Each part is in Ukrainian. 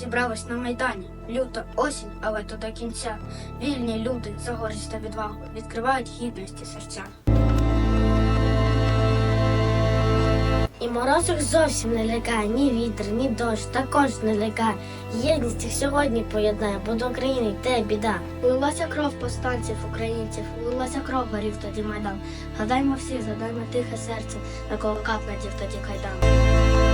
зібрались на майдані. Люта осінь, але то до кінця. Вільні люди за гордість та відвагу відкривають гідності серця. І мороз їх зовсім не лякає, ні вітер, ні дощ, також не лякає. Єдність їх сьогодні поєднає, бо до України йде біда. Лилася кров повстанців українців, лилася кров горів тоді майдан. Гадаймо всі, задаймо тихе серце, на кого капнатів тоді кайдан.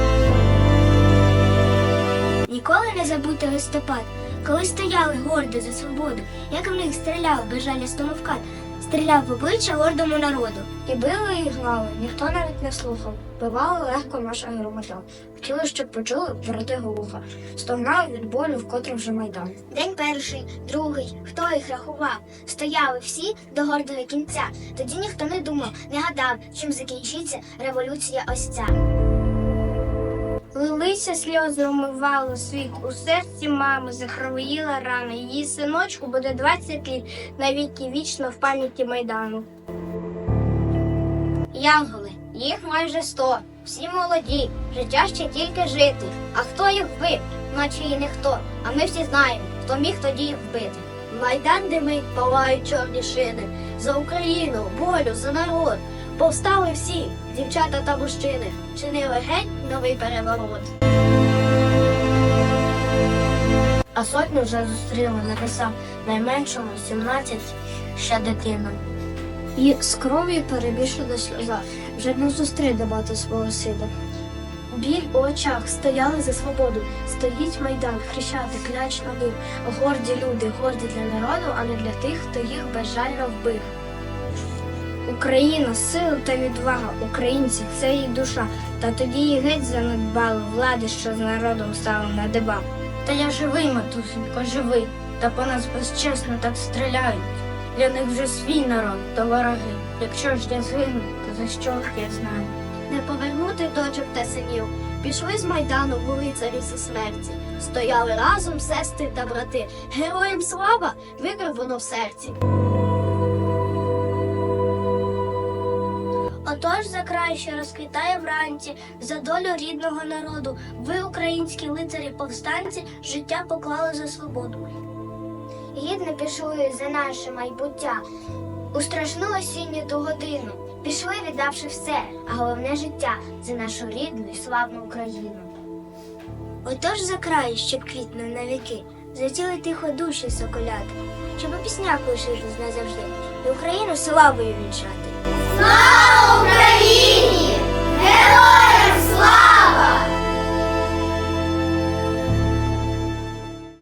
Ніколи не забудьте листопад, коли стояли гордо за свободу, як в них стріляв безжалісно вкат, стріляв в обличчя гордому народу. І били і гнали, ніхто навіть не слухав. Бивали легко наша громадян. Хотіли, щоб почули вороти глуха. Стогнали від болю, вкотре вже майдан. День перший, другий, хто їх рахував? Стояли всі до гордого кінця. Тоді ніхто не думав, не гадав, чим закінчиться революція ось ця. Лилися сльози умивало світ. У серці мами закровоїла рана. Її синочку буде 20 літ, навіки вічно в пам'яті Майдану. Янголи, їх майже сто. Всі молоді, життя ще тільки жити. А хто їх вбив, наче і ніхто. А ми всі знаємо, хто міг тоді їх вбити. Майдан димить, палають чорні шини. За Україну, волю, за народ. Повстали всі, дівчата та мужчини. Чинили геть новий переворот. А сотню вже зустріли небеса, найменшому 17 ще дитина. І з кров'ю перебільшена сльоза. Вже не зустріне мати свого сина. Біль у очах стояли за свободу. Стоїть майдан, хрещати, кляч новив. Горді люди, горді для народу, а не для тих, хто їх безжально вбив. Україна, сила та відвага, українці це її душа. Та тоді її геть занедбали влади, що з народом стали на дебам. Та я живий, матусенько, живий, та по нас безчесно так стріляють. Для них вже свій народ, то вороги. Якщо ж я згину, то за що я знаю. Не повернути дочок та синів. Пішли з майдану лицарі зі смерті. Стояли разом сестри та брати. Героям слава викривано в серці. Отож за край, що розквітає вранці, за долю рідного народу, ви, українські лицарі повстанці, життя поклали за свободу. Гідно пішли за наше майбуття у страшну осінню ту годину. Пішли, віддавши все, а головне життя за нашу рідну і славну Україну. Отож за край, щоб квітнув на віки, затіли тихо душі соколяти, щоб у піснях лишились назавжди, і Україну славою вінчати.